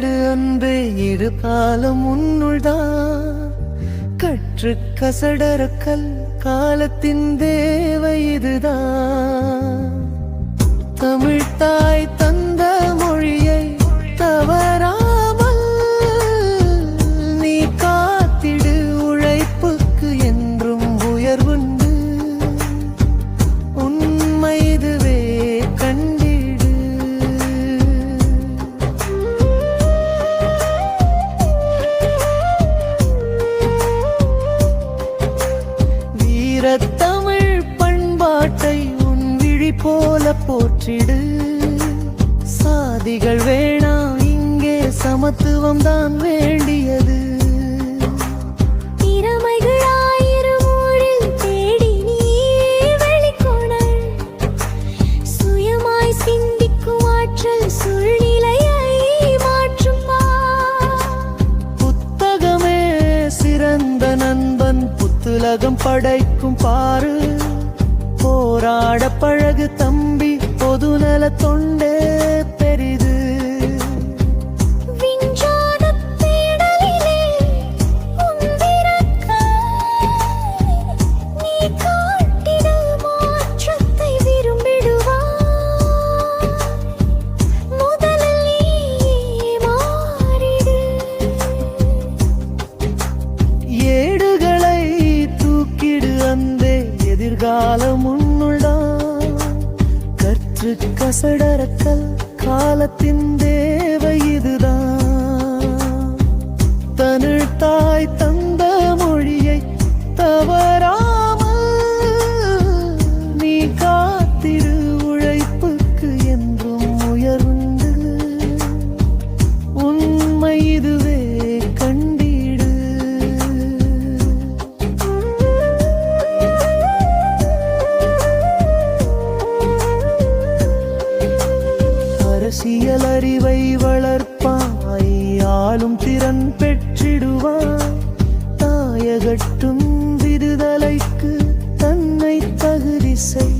விடு அன்பே இரு காலம் உன்னுள்தான் கற்று கசடரக்கல் காலத்தின் தேவை இதுதான். தமிழ் தாய் வீரத்தமிழ் பண்பாட்டை உன் விழி போல போற்றிடு. சாதிகள் வேணாம் இங்கே சமத்துவம் தான் வேண்டியது. சூழ்நிலையை மாற்றும். புத்தகமே சிறந்த நண்பன் பத்துலகம் படைக்கும் பாரு போராட பழகு தம்பி பொதுநல தொண்டே பெரிது எதிர்காலம் உன்னுள்தான். கற்று கசடரக்கல் காலத்தின் அரசியல் அறிவை வளர்ப்பாய் ஆளும் திறன் பெற்றிடுவாய் தாயகட்டும் விடுதலைக்கு தன்னை தகுதி செய்